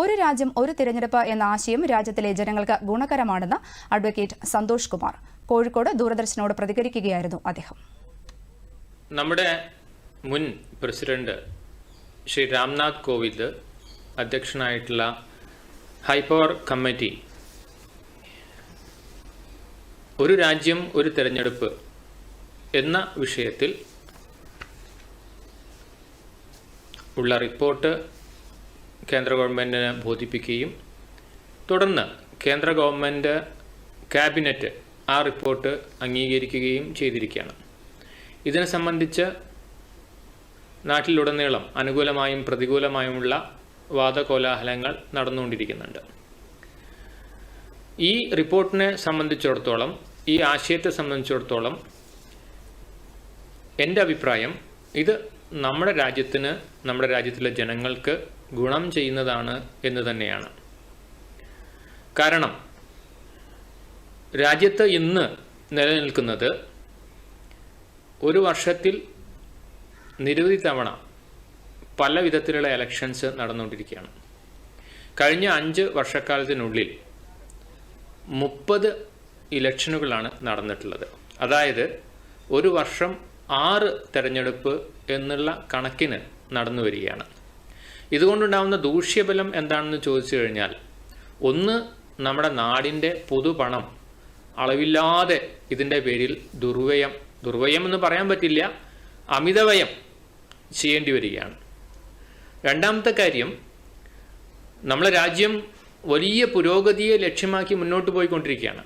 ഒരു രാജ്യം ഒരു തിരഞ്ഞെടുപ്പ് എന്ന ആശയം രാജ്യത്തിലെ ജനങ്ങൾക്ക് ഗുണകരമാണെന്ന് അഡ്വക്കേറ്റ് സന്തോഷ് കുമാർ. കോഴിക്കോട് ദൂരദർശനോട് പ്രതികരിക്കുകയായിരുന്നു അദ്ദേഹം. നമ്മുടെ മുൻ പ്രസിഡന്റ് ശ്രീ രാംനാഥ് കോവിന്ദ് അധ്യക്ഷനായിട്ടുള്ള ഹൈപ്പവർ കമ്മിറ്റി ഒരു രാജ്യം ഒരു തെരഞ്ഞെടുപ്പ് എന്ന വിഷയത്തിൽ ഉള്ള റിപ്പോർട്ട് കേന്ദ്ര ഗവൺമെന്റിനെ ബോധിപ്പിക്കുകയും തുടർന്ന് കേന്ദ്ര ഗവൺമെന്റ് ക്യാബിനറ്റ് ആ റിപ്പോർട്ട് അംഗീകരിക്കുകയും ചെയ്തിരിക്കുകയാണ്. ഇതിനെ സംബന്ധിച്ച് നാട്ടിലുടനീളം അനുകൂലമായും പ്രതികൂലമായുമുള്ള വാദകോലാഹലങ്ങൾ നടന്നുകൊണ്ടിരിക്കുന്നുണ്ട്. ഈ റിപ്പോർട്ടിനെ സംബന്ധിച്ചിടത്തോളം ഈ ആശയത്തെ സംബന്ധിച്ചിടത്തോളം എന്റെ അഭിപ്രായം ഇത് നമ്മുടെ രാജ്യത്തിന് നമ്മുടെ രാജ്യത്തിലെ ജനങ്ങൾക്ക് ഗുണം ചെയ്യുന്നതാണ് എന്ന് തന്നെയാണ്. കാരണം രാജ്യത്ത് ഇന്ന് നിലനിൽക്കുന്നത് ഒരു വർഷത്തിൽ നിരവധി തവണ പല വിധത്തിലുള്ള എലക്ഷൻസ് നടന്നുകൊണ്ടിരിക്കുകയാണ്. കഴിഞ്ഞ അഞ്ച് വർഷക്കാലത്തിനുള്ളിൽ മുപ്പത് ഇലക്ഷനുകളാണ് നടന്നിട്ടുള്ളത്. അതായത് ഒരു വർഷം ആറ് തെരഞ്ഞെടുപ്പ് എന്നുള്ള കണക്കിന് നടന്നു വരികയാണ്. ഇതുകൊണ്ടുണ്ടാകുന്ന ദൂഷ്യബലം എന്താണെന്ന് ചോദിച്ചു കഴിഞ്ഞാൽ ഒന്ന് നമ്മുടെ നാടിന്റെ പൊതുപണം അളവില്ലാതെ ഇതിന്റെ പേരിൽ ദുർവ്യയം ദുർവ്യയം എന്ന് പറയാൻ പറ്റില്ല അമിതവയം ചെയ്യേണ്ടി വരികയാണ്. രണ്ടാമത്തെ കാര്യം നമ്മളെ രാജ്യം വലിയ പുരോഗതിയെ ലക്ഷ്യമാക്കി മുന്നോട്ട് പോയിക്കൊണ്ടിരിക്കുകയാണ്.